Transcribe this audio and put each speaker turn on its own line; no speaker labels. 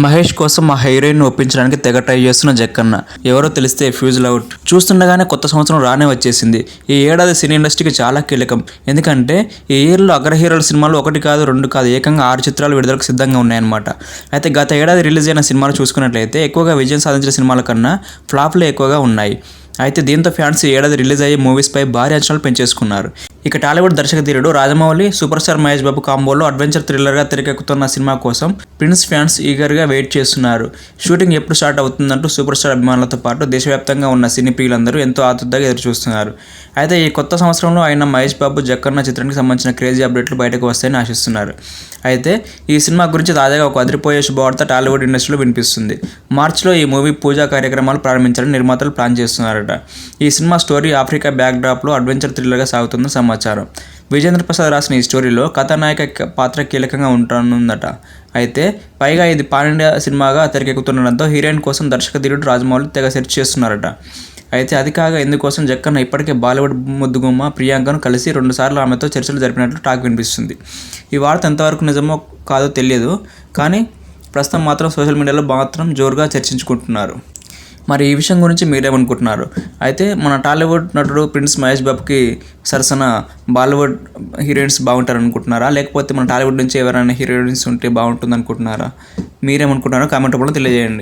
మహేష్ కోసం ఆ హీరోయిన్ ఒప్పించడానికి తెగ ట్రై చేస్తున్న జక్కన్న. ఎవరో తెలిస్తే ఫ్యూజ్ అవుట్. చూస్తుండగానే కొత్త సంవత్సరం రానే వచ్చేసింది. ఈ ఏడాది సినీ ఇండస్ట్రీకి చాలా కీలకం. ఎందుకంటే ఈ ఇయర్లో అగ్ర హీరోల సినిమాలు ఒకటి కాదు రెండు కాదు ఏకంగా ఆరు చిత్రాలు విడుదలకు సిద్ధంగా ఉన్నాయన్నమాట. అయితే గత ఏడాది రిలీజ్ అయిన సినిమాలు చూసుకున్నట్లయితే ఎక్కువగా విజయం సాధించిన సినిమాల కన్నా ఫ్లాప్లే ఎక్కువగా ఉన్నాయి. అయితే దీంతో ఫ్యాన్స్ ఏడాది రిలీజ్ అయ్యే మూవీస్పై భారీ అంచనాలు పెంచేసుకున్నారు. ఇక టాలీవుడ్ దర్శక ధీరుడు రాజమౌళి సూపర్ స్టార్ మహేష్ బాబు కాంబోలో అడ్వెంచర్ థ్రిల్లర్గా తెరకెక్కుతున్న సినిమా కోసం ప్రిన్స్ ఫ్యాన్స్ ఈగర్గా వెయిట్ చేస్తున్నారు. షూటింగ్ ఎప్పుడు స్టార్ట్ అవుతుందంటూ సూపర్ స్టార్ అభిమానులతో పాటు దేశవ్యాప్తంగా ఉన్న సినీ ప్రియులందరూ ఎంతో ఆతృతగా ఎదురుచూస్తున్నారు. అయితే ఈ కొత్త సంవత్సరంలో ఆయన మహేష్ బాబు జక్కన్న చిత్రానికి సంబంధించిన క్రేజీ అప్డేట్లు బయటకు వస్తాయని ఆశిస్తున్నారు. అయితే ఈ సినిమా గురించి తాజాగా ఒక అదిరిపోయే శుభవార్త టాలీవుడ్ ఇండస్ట్రీలో వినిపిస్తుంది. మార్చిలో ఈ మూవీ పూజా కార్యక్రమాలు ప్రారంభించాలని నిర్మాతలు ప్లాన్ చేస్తున్నారట. ఈ సినిమా స్టోరీ ఆఫ్రికా బ్యాక్ డ్రాప్లో అడ్వెంచర్ థ్రిల్లర్గా సాగుతుందని సమాచారం. విజేంద్ర ప్రసాద్ రాసిన ఈ స్టోరీలో కథానాయక పాత్ర కీలకంగా ఉంటానుందట అయితే పైగా ఇది పాన్ సినిమాగా తెరకెక్కుతుండడంతో హీరోయిన్ కోసం దర్శక ధీరుడు రాజమౌళి తెగ సెర్చ్ చేస్తున్నారట. అయితే అది కాగా ఇందుకోసం జక్కన్న ఇప్పటికే బాలీవుడ్ ముద్దుగుమ్మ ప్రియాంకను కలిసి రెండుసార్లు ఆమెతో చర్చలు జరిపినట్లు టాక్ వినిపిస్తుంది. ఈ వార్త ఎంతవరకు నిజమో కాదో తెలియదు కానీ ప్రస్తుతం మాత్రం సోషల్ మీడియాలో మాత్రం జోరుగా చర్చించుకుంటున్నారు. మరి ఈ విషయం గురించి మీరేమనుకుంటున్నారు? అయితే మన టాలీవుడ్ నటుడు ప్రిన్స్ మహేష్ బాబుకి సరసన బాలీవుడ్ హీరోయిన్స్ బాగుంటారు అనుకుంటున్నారా లేకపోతే మన టాలీవుడ్ నుంచి ఎవరైనా హీరోయిన్స్ ఉంటే బాగుంటుంది అనుకుంటున్నారా మీరేమనుకుంటున్నారో కామెంట్ రూపంలో తెలియజేయండి.